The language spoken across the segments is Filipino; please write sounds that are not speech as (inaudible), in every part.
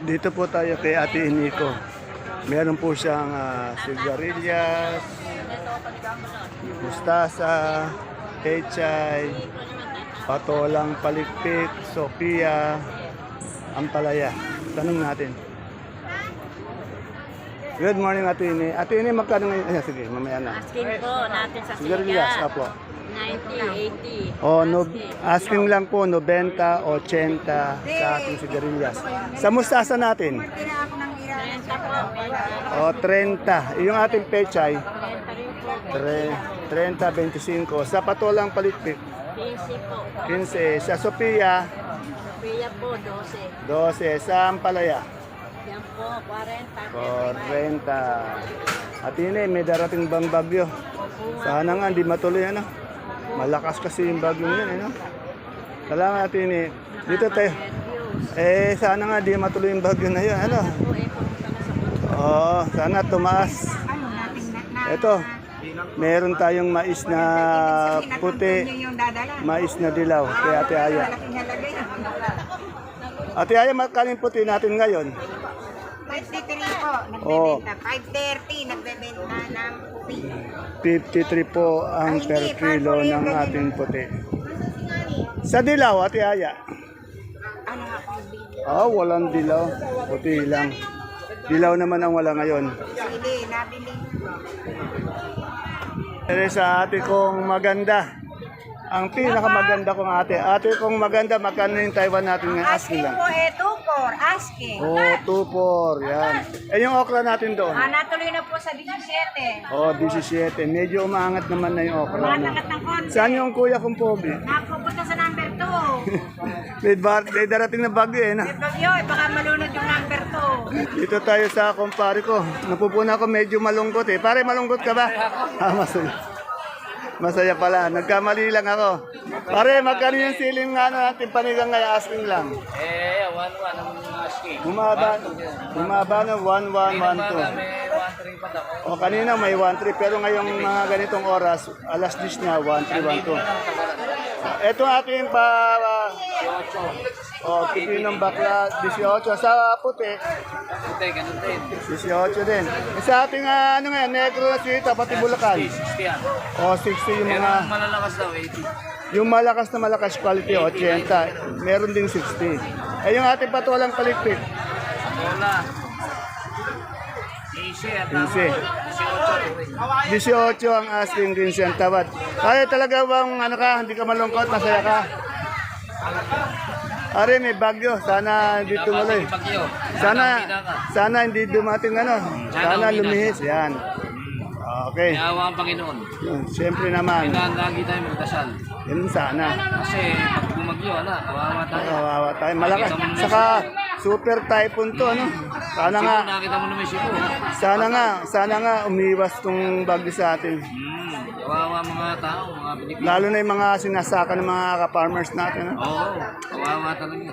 Dito po tayo kay Ate Iniko. Meron po siyang ah, sigarilyas, mustasa, pechay, patolang palikpik, sopia, ampalaya. Tanong natin. Good morning, Ate Ini. Ate Ini, magkano ngayon? Ay, sige, mamaya na. Asking po natin sa Sigarilyas, siya. apo. 90, 80. O, no, asking lang po, 90, 80 sa ating sigarilyas. Sa mustasa natin? 30 po. O, 30. Yung ating pechay, 30 rin po. tre- 30, 25. Sa patolang palitpik, 15 po. 15. Sa Sophia, Sophia po, 12. 12. Sa Ampalaya, Yan po, 40. 40. At yun eh, may darating bang bagyo? Sana nga, hindi matuloy ano. Malakas kasi yung bagyo yun, ano. Salamat at yun eh. Dito tayo. Eh, sana nga, di matuloy yung bagyo na yun, ano. Eh. Oo, sana tumaas. Ito, meron tayong mais na puti, mais na dilaw, kay Ate Aya. Ate Aya, magkano yung puti natin ngayon? 53 po, nagbebenta. 530, nagbebenta ng. 53 po ang per kilo ng ating puti. Sa dilaw, Ate Aya? Ano? Ah, walang dilaw. Puti lang. Dilaw naman ang wala ngayon. Sige, nabili. Pero sa ate kong maganda. Ang pinakamaganda kong ate. Ate kong maganda, magkano yung Taiwan natin ngayon? Asking Asking lang. po eh, 24, asking. Oh, 2, 4. Yan. Eh, yung okra natin doon. Ah, natuloy na po sa 17. Oh, 17. Medyo umaangat naman na yung okra. No? Matangat ng konti. Saan yung kuya kong pogi? Nakapunta sa number 2. (laughs) may, bar, may darating na bagyo eh. No? May bagyo, eh, baka malunod yung number 2. Dito tayo sa kumpare ko. Napupuna ko medyo malungkot eh. Pare, malungkot ka ba? Ah, masaya. Masaya pala. Nagkamali lang ako. Pare, magkano yung siling nga natin panigang ngayon? Asking lang. Eh, one one ang asking. Bumaba, bumaba na 1, 1, 1, 2. May one three pa ako. O kanina may 1-3 pero ngayong mga ganitong oras, alas 10 na 1-3, 1-2. Ito ating pa... o, pipinong bakla, 18. Sa puti, Puti, ganun din. 18 din. E sa ating ah, ano nga, negro na sita, pati bulakan. 60 yan. O, 60 yung Pero mga... ang malalakas daw, 80. Yung malakas na malakas quality, 80. Meron din 60. Eh yung ating patulang palikpik, Bola. Easy at tama. Easy. 18. 18 ang asking din siyang tawad. Kaya talaga bang ano ka, hindi ka malungkot, masaya ka? Are, may bagyo. Sana hindi tumuloy. Sana, sana hindi dumating ano. Sana lumihis. Yan. Okay. Yawa ang Panginoon. Yun, Siyempre naman. Kailangan lagi tayo magdasal. Yun sana. Kasi pag bumagyo, ala, kawawa tayo. Kawawa tayo. Malakas. Saka super typhoon to, ano? Sana nga, nakita mo naman sipo. sana nga, sana nga umiwas tong bagyo sa atin. Hmm, kawawa mga tao, mga Pilipino. Lalo na yung mga sinasaka ng mga ka-farmers natin. Ano? Oo, kawawa talaga.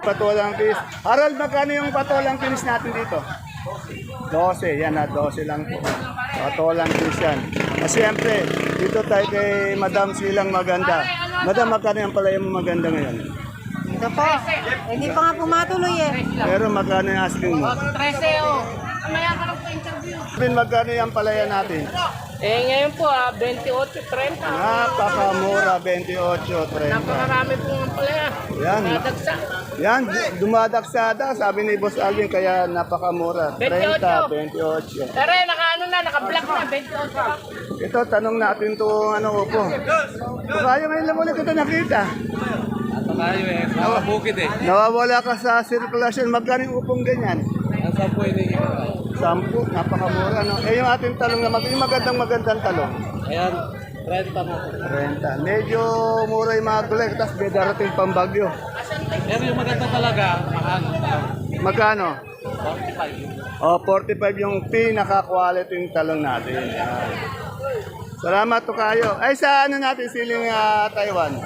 Patolang pinis. Harold, magkano yung patolang pinis natin dito? 12, yan na, 12 lang po. Patolang pinis yan. Siyempre, dito tayo kay Madam Silang Maganda. Madam, magkano yung palaya mo maganda ngayon? Ito po, hindi pa nga pumatuloy eh. Pero magkano yung asking mo? 13 oh. Mamaya ka lang po interview. Bin, magkano yung palaya natin? Eh, ngayon po ah, 28, 30. Napakamura, 28, 30. Napakarami po ang palaya. Yan, Nadagsa. yan, dumadaksada, sabi ni Boss Alvin, kaya napakamura. 30, 28. Tara, naka-ano na, naka-block na, 28. Ito, tanong natin to ano upo. Kaya ngayon lang ulit ito nakita. Tayo eh, mga bukid eh. Nawawala ka sa circulation, magkano yung upong ganyan? Ang sampu ini. Sampu, napakamura. No? Eh yung ating talong na mag yung magandang magandang talong. Ayan, 30 mo. Renta. Medyo mura yung mga gulay, tapos may darating pang bagyo. Pero yung maganda talaga, mahal. Magkano? 45. O, 45 yung pinaka-quality yung talong natin. Yan. Salamat to kayo. Ay, sa ano natin siling ah, Taiwan?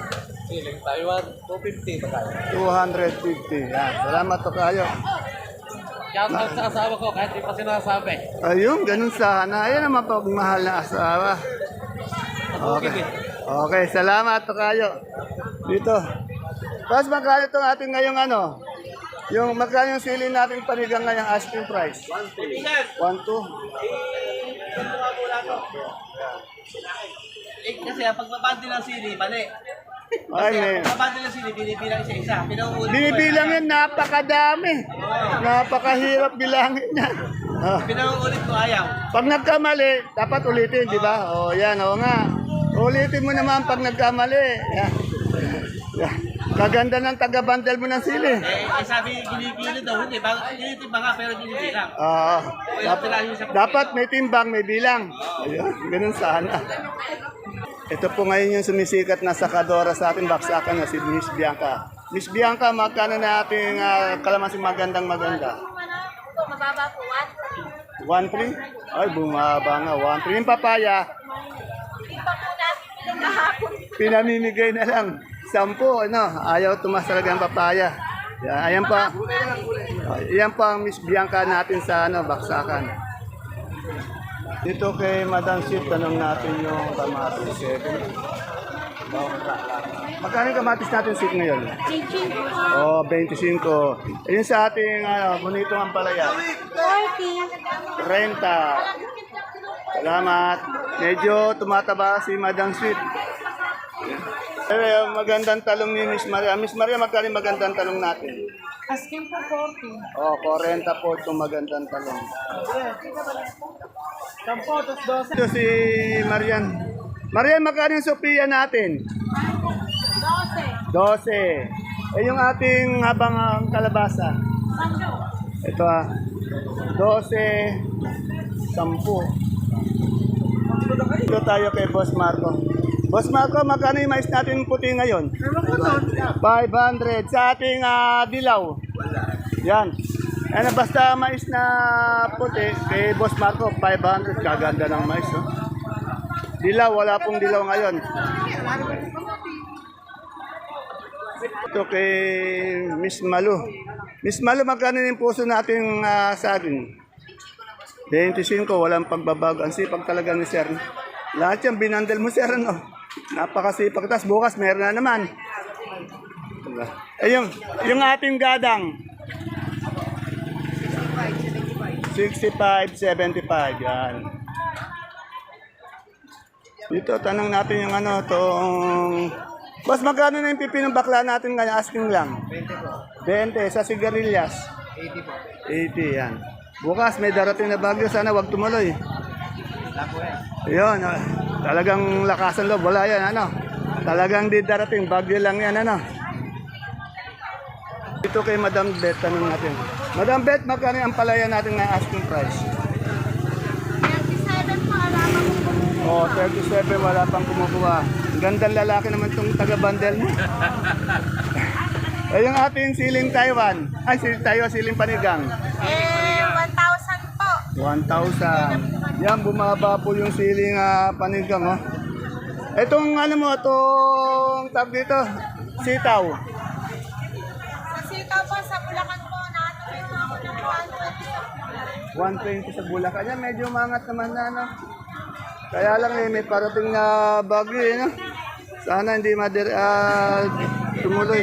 Siling Taiwan, 250 pa tayo. 250. Yan. Salamat to kayo. Shout out sa asawa ko, kahit di pa sinasabi. Ayun, ganun sana. Ayan naman pagmahal na asawa. Okay. Okay, salamat to kayo. Dito. Tapos magkano itong ating ngayong ano? Yung magkano yung sili natin panigang ngayong asking price? 1, 2. 1, 2. Eh, kasi ang pagbabandi ng sili, mali. Ay, may... pagbabandi ng sili, binibilang isa-isa. Ko Binibilang yan, napakadami. Napakahirap bilangin yan. Ah. Pinauulit ko ayaw. Pag nagkamali, dapat ulitin, di ba? O, yan, o nga. Ulitin mo naman pag nagkamali. Yan. Yan. Kaganda ng taga-bandel mo ng sili. Eh, eh sabi, giligilid daw, hindi. Bang, tinitimbang nga, pero binibilang. Oo. Dapat, dapat may timbang, may bilang. Ayun, ganun sana. Ito po ngayon yung sumisikat na sakadora sa ating baksakan na si Miss Bianca. Miss Bianca, magkano na ating uh, kalamansi magandang maganda? Mababa po, 1-3? Ay, bumaba nga. 1-3. Yung papaya, pinamimigay na lang. Sampo, ano, ayaw tumas talaga ang papaya. Yan, ayan pa. Ayan pa ang Miss Bianca natin sa ano, baksakan. Dito kay Madam Sip, tanong natin yung kamatis 7. Magkano yung kamatis natin Sip ngayon? Oh, 25. Ayun sa ating ano, bonitong ampalaya. 40. 30. Salamat. Medyo tumataba si Madam Sweet. Eh, magandang talong ni Miss Maria. Miss Maria, magkano yung magandang talong natin? Asking po 40. Oh, 40 po itong magandang talong. Ito si Marian. Marian, magkano yung Sophia natin? 12. 12. Eh, yung ating habang ang kalabasa? Ito ah. 12. 10. Dito tayo kay Boss Marco. Boss Marco, magkano yung mais natin puti ngayon? 500 sa ating ah, dilaw. Yan. Ano basta mais na puti kay Boss Marco 500 kaganda ng mais oh. Dilaw wala pong dilaw ngayon. Ito kay Miss Malu. Miss Malu, magkano yung puso natin uh, saging? 25, walang pagbabago. Ang sipag talaga ni Sir. Lahat yan, binandel mo, Sir, ano? Napakasipag. Tapos bukas, meron na naman. Eh, yung, yung ating gadang. 65, 75, yan. Dito, tanong natin yung ano, tong... Boss, magkano na yung pipinong bakla natin ngayon? Asking lang. 20 po. 20, sa sigarilyas. 80 po. 80, yan. Bukas, may darating na bagyo. Sana wag tumuloy. Yun, ah, talagang lakasan loob. Wala yan, ano. Talagang di darating. Bagyo lang yan, ano. Dito kay Madam Bet, tanong natin. Madam Bet, magkano ang palaya natin na asking price? 37 po, alaman ko po. Oh, 37, wala pang kumukuha. Ang gandang lalaki naman itong taga-bandel mo. (laughs) eh, yung ating siling Taiwan. Ay, siling Taiwan, siling panigang. Eh, 1,000 po. 1,000. Yan, bumaba po yung siling ah, panigang, oh. Itong ano mo, itong tab dito, sitaw. Sa sitaw po, sa Bulacan po, natuloy mo ako ng 120. 120 sa Bulacan. Yan, medyo mangat naman na, no? Kaya lang eh, may parating na bagyo, eh, no? Sana hindi madir, ah, tumuloy.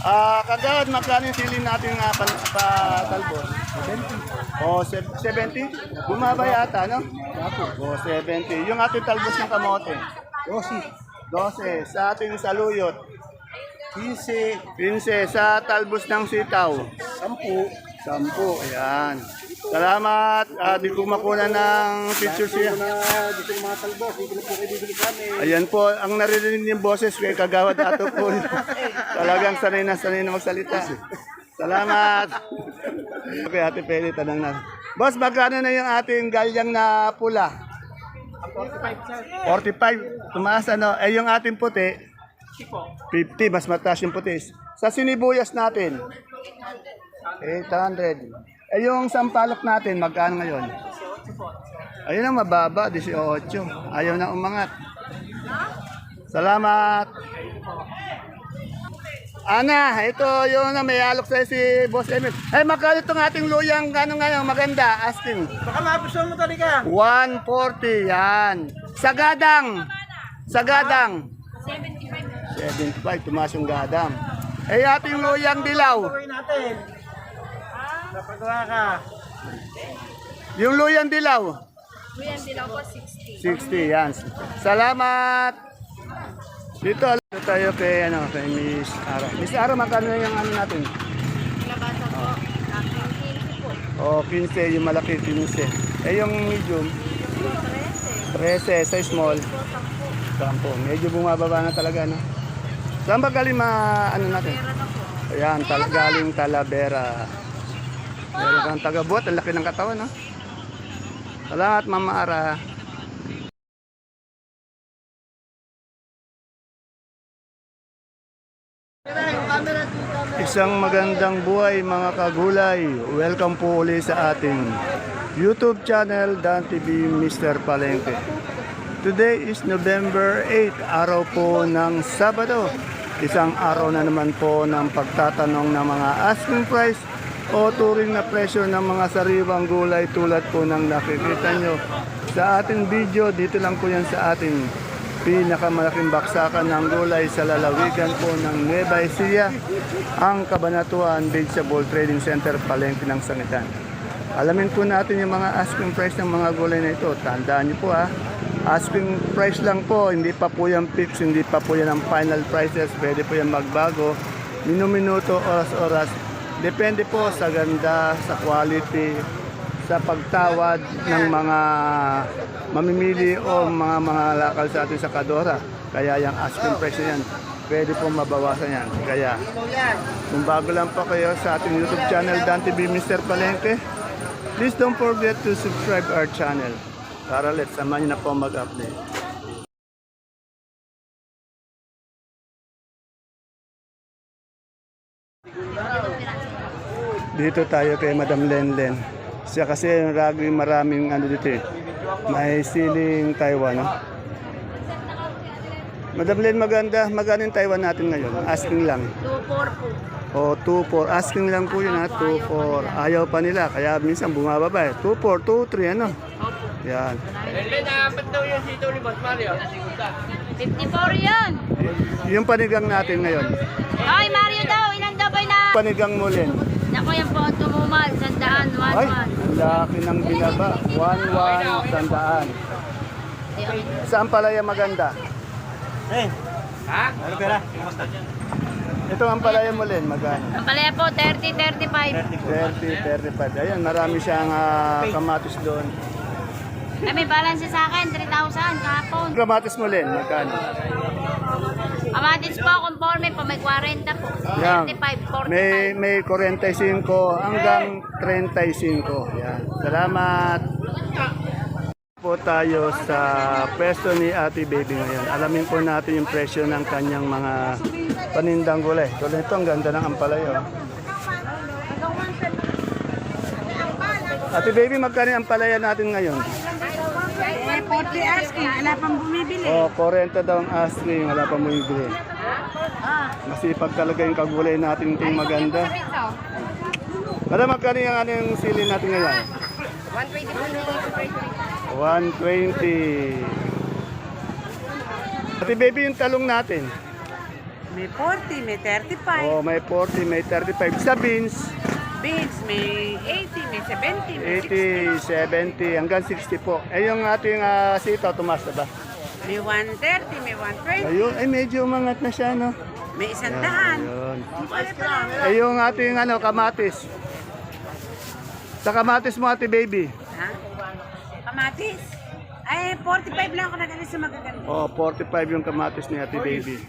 Ah, kagad, magkano yung siling natin nga pa, pa talbos? 70. Oh, se- 70? Bumaba yata, no? Oh, 70. Yung ating talbos ng kamote? 12. 12. Sa ating saluyot? 15. 15. Sa talbos ng sitaw? 10. 10. Ayan. Salamat. Ah, di ko makuha ng picture siya. Ayan po, ang naririnig yung boses kay Kagawad Ato po. (laughs) Talagang sanay na sanay na magsalita. Salamat. Okay, Ate Peli, tanong na. Boss, magkano na yung ating galyang na pula? 45. Tumaas ano? Eh, yung ating puti? 50. Mas mataas yung puti. Sa sinibuyas natin? 800. Eh, yung sampalok natin, magkano ngayon? Ayun ang mababa, 18. Ayaw na umangat. Salamat. Ana, ito yung na may alok sa si Boss Emil. Eh, magkano itong ating luyang ano ngayon, maganda, asking. Baka mapuso mo talaga. 140, yan. Sagadang. Sagadang. 75, tumaas yung gadang. Eh, ating luyang dilaw. natin. Napagawa ka. Yung luyang dilaw. Kuyan dilaw po, 60. 60, yan. Salamat! Dito, dito tayo kay, ano, kay Miss Ara. Miss Ara, magkano na yung ano natin? Kalabasa po, aking 15 po. O, 15, yung malaki, 15. Eh, yung medium, 13. Sa small, 10. Medyo bumababa na talaga, no? Saan ba galing ma, ano natin? Ayan, tal galing Talavera. Meron kang taga-buhat, ang laki ng katawan, no? Salamat, Mama Ara. Isang magandang buhay mga kagulay. Welcome po uli sa ating YouTube channel Dan TV Mr. Palengke. Today is November 8, araw po ng Sabado. Isang araw na naman po ng pagtatanong ng mga asking price o turing na presyo ng mga sariwang gulay tulad po ng nakikita nyo sa ating video. Dito lang po yan sa ating pinakamalaking baksakan ng gulay sa lalawigan po ng Nueva Ecija, ang Kabanatuan Vegetable Trading Center, Palengke ng Sangitan. Alamin po natin yung mga asking price ng mga gulay na ito. Tandaan niyo po ha, asking price lang po, hindi pa po yan fix, hindi pa po yan ang final prices, pwede po yan magbago, minuminuto, oras-oras. Depende po sa ganda, sa quality, sa pagtawad ng mga mamimili o mga mga lakal sa atin sa Kadora. Kaya yung asking price na yan, pwede po mabawasan yan. Kaya kung bago lang po kayo sa ating YouTube channel, Dan TV Mr. Palengke, please don't forget to subscribe our channel. Para let's samahan na po mag-update. Dito tayo kay Madam Lenlen. Siya kasi ragi maraming ano dito eh. May siling Taiwan. No? Madam Len, maganda. Maganda yung Taiwan natin ngayon. Asking lang. 2-4 po. O, 2-4. Asking lang po yun ha. 2-4. Ayaw pa nila. Kaya minsan bumababa eh. 2-4, 2-3 ano. Yan. Len, apat daw yung sito ni Boss Mario. 54 yan. Yung panigang natin ngayon. Ay, Mario daw, ilan daw ba na? Panigang mo Len. Naku, yan po, tumumal, sandaan, Ay, 1-1. ang laki ng binaba. 1-1, sandaan. Saan palaya maganda? Ha? Ano pera? Kumusta? Ito ang palaya mo Len. Magkano? Ang palaya po, 30-35. 30, 35. Ayan, marami siyang ah, kamatis doon. Ay, may balance sa akin, 3,000 kahapon. Kamatis mo Len, magkano? Kamatis po, conforme po, may 40 po. Yan. 35, 45. May, may 45 hanggang 35. Yan. Salamat. Po tayo sa pwesto ni Ate Baby ngayon. Alamin po natin yung presyo ng kanyang mga panindang gulay. Tulad ito, ang ganda ng ampalaya. oh. Ate Baby, magkano yung ampalaya natin ngayon? Eh, 40 asking, wala pang bumibili. O, 40 daw ang asking, wala pa mo bili. Masipag talaga yung kagulay natin itong maganda. Madam, magkano yung ano yung sili natin ngayon? 120. Ate baby, yung talong natin. May 40, may 35. Oh, may 40, may 35. Sa beans, Beans, may 80, may 70, may 60. 80, 70, hanggang 60 po. Eh, yung ating uh, sitaw, tumas na ba? May 130, may 120, Ayun, ay medyo umangat na siya, no? may isang daan. Ayun. Eh, yung ating ano, kamatis. Sa kamatis mo, ate baby. Ha? Kamatis. Ay, 45 lang ako nagalis sa magaganda. Oh, 45 yung kamatis ni ate baby.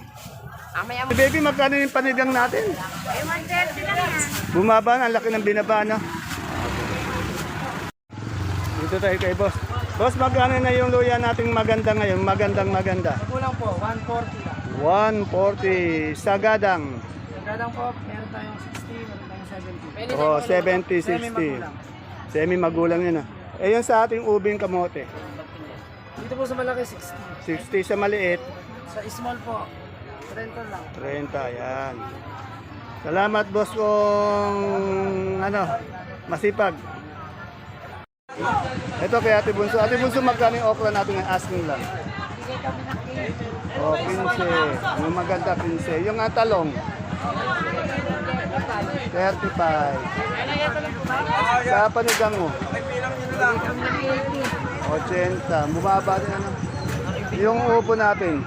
Ate baby, magkano yung panigang natin? Ay, 130 lang yan. Bumaba na, ang laki ng binaba, no? Dito tayo kay boss. Boss, magkano na yung luya nating maganda ngayon? Magandang maganda. Kulang po, 140 lang. 140 sa gadang. Gadang po, meron tayong 60, meron tayong 70. Oh, 70, 60. Semi magulang yun ah. Eh yung sa ating ubing kamote. Dito po sa malaki, 60. 60 sa maliit, Sa small po, 30 lang. 30. Yan. Salamat boss kong ano, masipag. Ito kay Ate Bunso. Ate Bunso, magkano yung okra natin ng asking lang? Oh, 15. Yung maganda, 15. Yung nga talong, Sa panigang mo? 80. Bumaba din ano. Yung upo natin,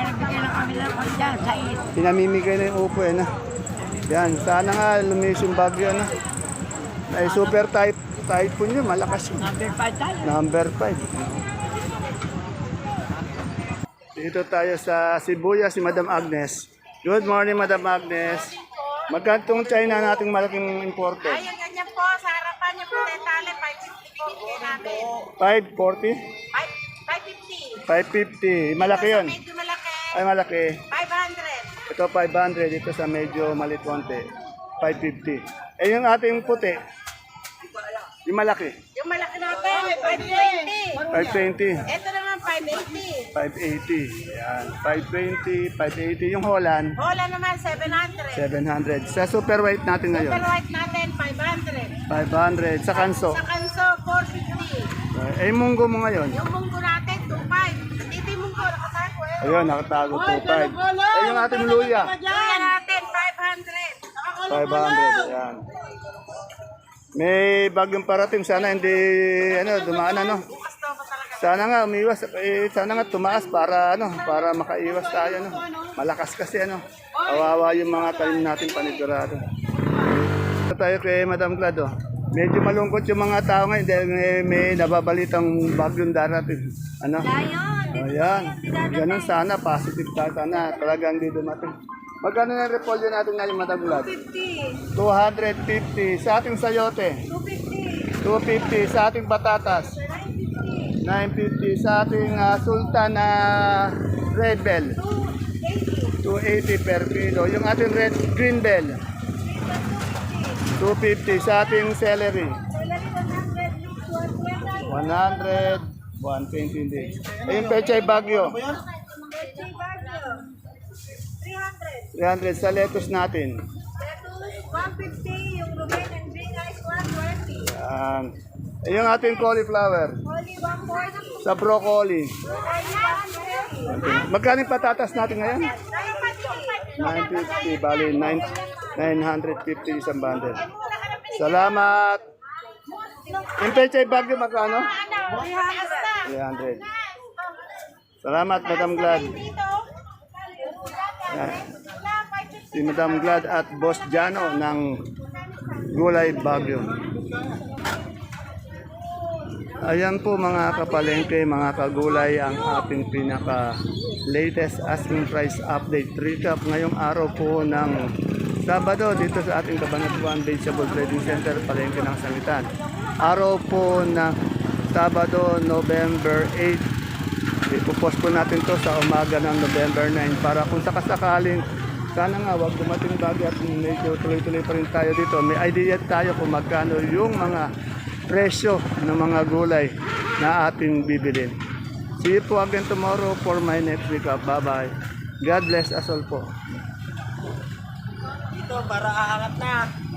Ay, nabigyan ng kami ng sa is. pinamimigay na yung upo eh na. Yan, sana nga lumis yung bagyo na. Ay super type typhoon yun, malakas yun. Number 5 tayo. Number 5. Dito tayo sa Sibuyas, si Madam Agnes. Good morning, Madam Agnes. Magkantong China nating malaking importer? Ay, yung ganyan po, sa harapan yung putetale, 550 po namin. 540? 5, 550. 550. Malaki yun. Sa medyo Ay, malaki. 500. Ito 500. Ito sa medyo maliit konti. 550. Eh, yung ating puti. Yung malaki. Yung malaki natin, 520. 520. Ito naman, 580. 580. Yan. 520, 580. Yung Holland, Hola naman, 700. 700. Sa super white natin ngayon, Super white natin, 500. 500. Sa kanso. Sa kanso, 450. Eh, yung munggo mo ngayon. Yung munggo natin, Ayun, nakatago 25. Eh, yung ating luya. Luya natin, 500. 500. Yan. May bagyong parating. Sana hindi, ano, dumaan, ano. Sana nga umiwas, eh, sana nga tumaas para ano, para makaiwas tayo ano. Malakas kasi ano. Kawawa yung mga tanim natin panigurado. Ito tayo kay Madam Glado. Medyo malungkot yung mga tao ngayon dahil may, may nababalitang bagyong darating. Ano? Ayan. Ganun sana, positive tayo. Sana talagang di dumating. Magkano na repolyo natin ngayon, Madam Glad? 50. 250. Sa ating sayote, 250. 250. Sa ating batatas, 950 sa ating ah, sultan na red bell 280 per kilo yung ating red green bell 250 sa ating celery 100 120 din eh, yung pechay bagyo 300. 300 sa lettuce natin 150. Yung Ruben and Green Ice, 120. Yan. Yung ating cauliflower Only 140. sa broccoli magkano patatas natin ngayon? Tayo pa 950 bali 9 950 isang bundle Salamat. Yung pechay bagyo magkano? 300. Salamat, Madam Glad. Yan. Si Madam Glad at Boss Jano ng Gulay Bagyo. Ayan po mga kapalengke, mga kagulay ang ating pinaka latest asking price update recap ngayong araw po ng Sabado dito sa ating Cabanatuan Vegetable Trading Center, Palengke ng Sangitan. Araw po ng Sabado, November 8. Ipopost po natin to sa umaga ng November 9 para kung sakasakaling sana nga wag dumating bagay at medyo tuloy-tuloy pa rin tayo dito. May idea tayo kung magkano yung mga presyo ng mga gulay na ating bibilin. See you po again tomorrow for my next recap. Bye-bye. God bless us all po. Dito, para aangat na.